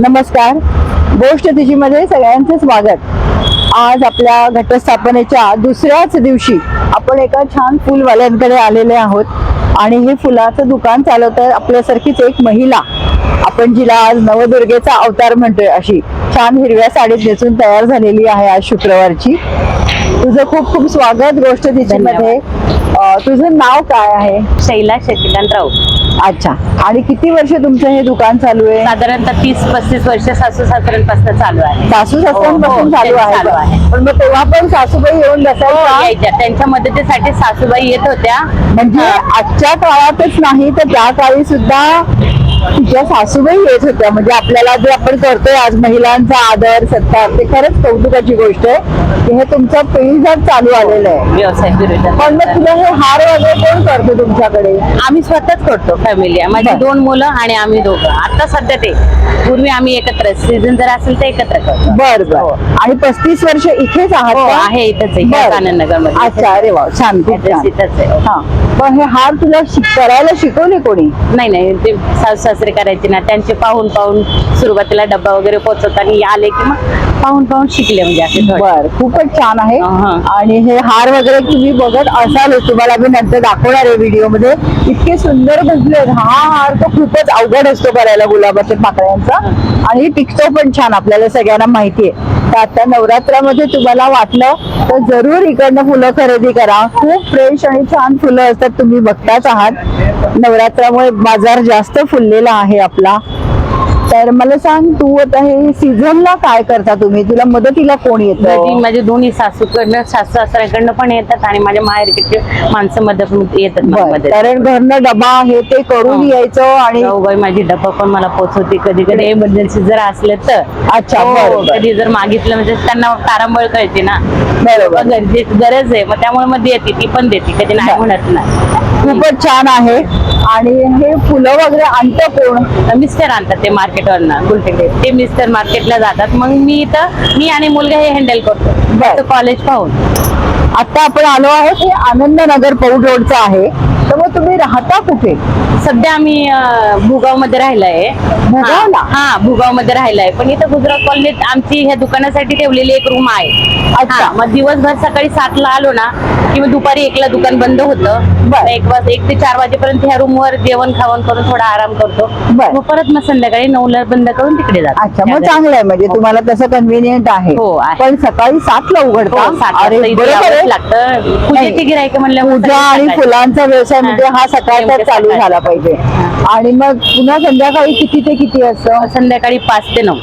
नमस्कार. गोष्ट तिजीमध्ये सगळ्यांचे स्वागत. आज आपल्या घटस्थापनेच्या दुसऱ्याच दिवशी आपण एका छान फुलवाल्यांकडे आलेले आहोत. आणि हे फुलाचं दुकान चालवत आपल्यासारखीच एक महिला. आपण जिला आज नवदुर्गेचा अवतार म्हणतोय अशी. छान हिरव्या साडीत नेसून तयार झालेली आहे आज शुक्रवारची. तुझं खूप खूप स्वागत गोष्ट तिचीमध्ये. तुझं नाव काय आहे? शैला शशिकांत राऊत. अच्छा. आणि किती वर्ष तुमचं हे दुकान चालू आहे? साधारणतः तीस पस्तीस वर्ष सासू सासऱ्यांपासून चालू आहे. सासू सासऱ्यांपासून हो, हो, चालू आहे. पण मग तेव्हा पण सासूबाई येऊन हो, बसायच्या यायच्या. त्यांच्या मदतीसाठी सासूबाई येत होत्या. म्हणजे आजच्या काळातच नाही तर त्या काळी सुद्धा तिच्या सासूबाई येत होत्या. म्हणजे आपल्याला जे आपण करतोय आज महिलांचा आदर सत्कार ते खरंच कौतुकाची गोष्ट आहे. की हे तुमचं पिढीजात चालू आलेलं आहे. पण मग तुला हे हार वगैरे कोण करतो तुमच्याकडे? आम्ही स्वतःच करतो फॅमिली माझी. दोन मुलं आणि आम्ही दोघं. आता सध्या ते. पूर्वी आम्ही एकत्र. सीझन जर असेल तर एकत्र करतो. बर हो. बर आणि पस्तीस वर्ष इथेच आहात हो? आहे इथंच आहे. आनंदनगरमध्ये अच्छा अरे वा छान. इथंच आहे. हा. पण हे हार तुला करायला शिकवले कोणी? नाही नाही. ते सासू सासरे करायचे ना त्यांचे पाहून पाहून सुरुवातीला डब्बा वगैरे पोचवताना आले की मग पाहून पाहून शिकले म्हणजे असे. बर खूपच छान आहे. आणि हे हार वगैरे तुम्ही बघत असाल तुम्हाला मी नंतर दाखवणार आहे व्हिडिओमध्ये इतके सुंदर बसले हा हार तर खूपच अवघड असतो करायला गुलाबाच्या पाकळ्यांचा. आणि टिकतो पण छान आपल्याला सगळ्यांना माहिती आहे. तर आता नवरात्रामध्ये तुम्हाला वाटलं तर जरूर इकडनं फुलं खरेदी करा. खूप फ्रेश आणि छान फुलं असतात तुम्ही बघताच आहात. नवरात्रामुळे बाजार जास्त फुललेला आहे आपला. तर मला सांग तू आता हे सीझनला काय करता तुम्ही? तुला मदतीला कोण येतं? माझे दोन्ही सासूकडनं सासू सासऱ्याकडनं पण येतात आणि माझ्या माहेरकडचे माणसं मदत येतात मला बरं, मदत कारण घरनं डबा हे ते करून हा. यायचं आणि जाऊबाई माझी डब्बा पण मला पोचवते. कधी कधी एमर्जन्सी जर असले तर. अच्छा, हो, बरं, बरं. कधी जर मागितलं म्हणजे त्यांना तारांबळ कळते ना. बरोबर. मग गरजे- गरज आहे मग त्यामुळे मग देते ती पण देते कधी नाही बरं. म्हणत नाही. खूपच छान आहे. आणि हे फुलं वगैरे आणतं कोण? मिस्टर आणतात ते मार्केटवरनं गुलटेकडे. ते मिस्टर मार्केटला जातात. मग मी इथं मी आणि मुलगा हे हँडल करतो. कॉलेज पाहून. आता आपण आलो आहोत हे आनंदनगर पौड रोडचं आहे. तर मग तुम्ही राहता कुठे? सध्या आम्ही भुगावमध्ये राहिलाय. भुगावला? हा हा, भुगावमध्ये राहिलाय. पण इथं गुजरात कॉलनीत आमची ह्या दुकानासाठी ठेवलेली एक रूम आहे. अच्छा. हा, मग दिवसभर सकाळी सातला आलो ना की मग दुपारी एकला दुकान बंद होतं. एक वाज एक ते चार वाजेपर्यंत ह्या रूम वर जेवण खावण करून थोडा आराम करतो. मग परत मग संध्याकाळी नऊला बंद करून तिकडे जातो. अच्छा मग चांगलं आहे. म्हणजे तुम्हाला तसं कन्व्हिनियंट आहे. हो, आहे. पण सकाळी उघडता? हो, सात यावंच आहे. लागतं. पूजेची गिरायक म्हणल्या पूजा आणि फुलांचा व्यवसाय म्हणजे हा सकाळचा चालू. झाला पाहिजे. आणि मग पुन्हा संध्याकाळी किती ते किती असतं संध्याकाळी पाच ते नऊ.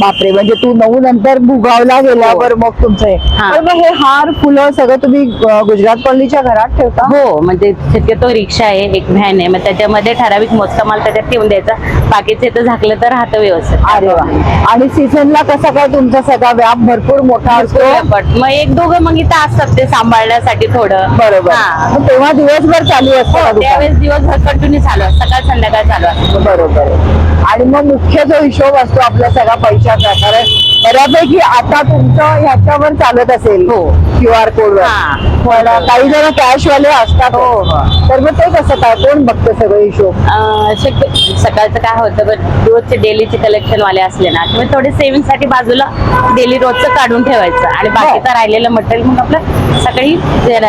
बापरे म्हणजे तू नऊ नंतर भुगावला गेल्यावर मग तुमचं हे. हा. तर मग हे हार फुलं सगळं तुम्ही अं, गुजरात कॉलनीच्या घरात ठेवता? हो म्हणजे शक्यतो रिक्षा आहे एक व्हॅन आहे. मग त्याच्यामध्ये ठराविक मोजका माल त्याच्यात ठेवून द्यायचा. बाकीचं इथं झाकलं तर राहतं व्यवस्थित. अरे वा. आणि सीझनला कसा काय तुमचा सगळा व्याप? भरपूर मोठा असतो? पण मग एक दोघं मग इथं असतात ते सांभाळण्यासाठी थोडं. बरोबर. हा. मग तेव्हा दिवसभर चालू असतं का दुकान? त्यावेळेस दिवसभर कंटिन्यू चालू असतं. सकाळ संध्याकाळ चालू असतं. बरोबर. आणि मग मुख्य जो हिशोब असतो आपल्या सगळ्या पैशाचा कारण बऱ्यापैकी आता तुमचं ह्याच्यावर चालत असेल हो. क्यू आर कोड हा. पण काही जण कॅश वाले असतात हो, हो. तर मग ते कसं काय? कोण बघतं सगळं हिशोब? शक्य सकाळचं काय होतं बरं रोजचे डेलीचे कलेक्शन वाले असले ना किंवा थोडे सेव्हिंगसाठी बाजूला डेली रोजचं काढून ठेवायचं आणि बाकीचं राहिलेलं मटेरियल मग आपलं सकाळी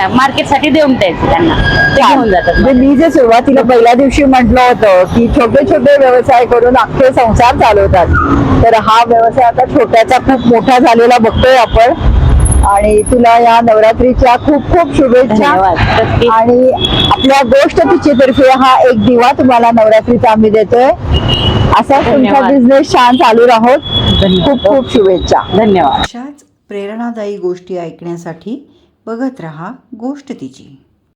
मार्केटसाठी देऊन द्यायचं त्यांना. ते घेऊन जातात. म्हणजे मी जे सुरुवातीला पहिल्या दिवशी म्हटलं होतं की छोटे छोटे व्यवसाय करून अख्खे संसार चालवतात. तर हा व्यवसाय आता छोट्याचा खूप मोठा झालेला बघतोय आपण. आणि तुला या नवरात्रीच्या खूप खूप शुभेच्छा. आणि आपल्या गोष्ट तिची तर्फे हा एक दिवा तुम्हाला नवरात्रीचा आम्ही देतोय. असा तुमचा. बिझनेस छान चालू राहोत. खूप खूप शुभेच्छा. धन्यवाद. अशाच प्रेरणादायी गोष्टी ऐकण्यासाठी बघत रहा गोष्ट तिची.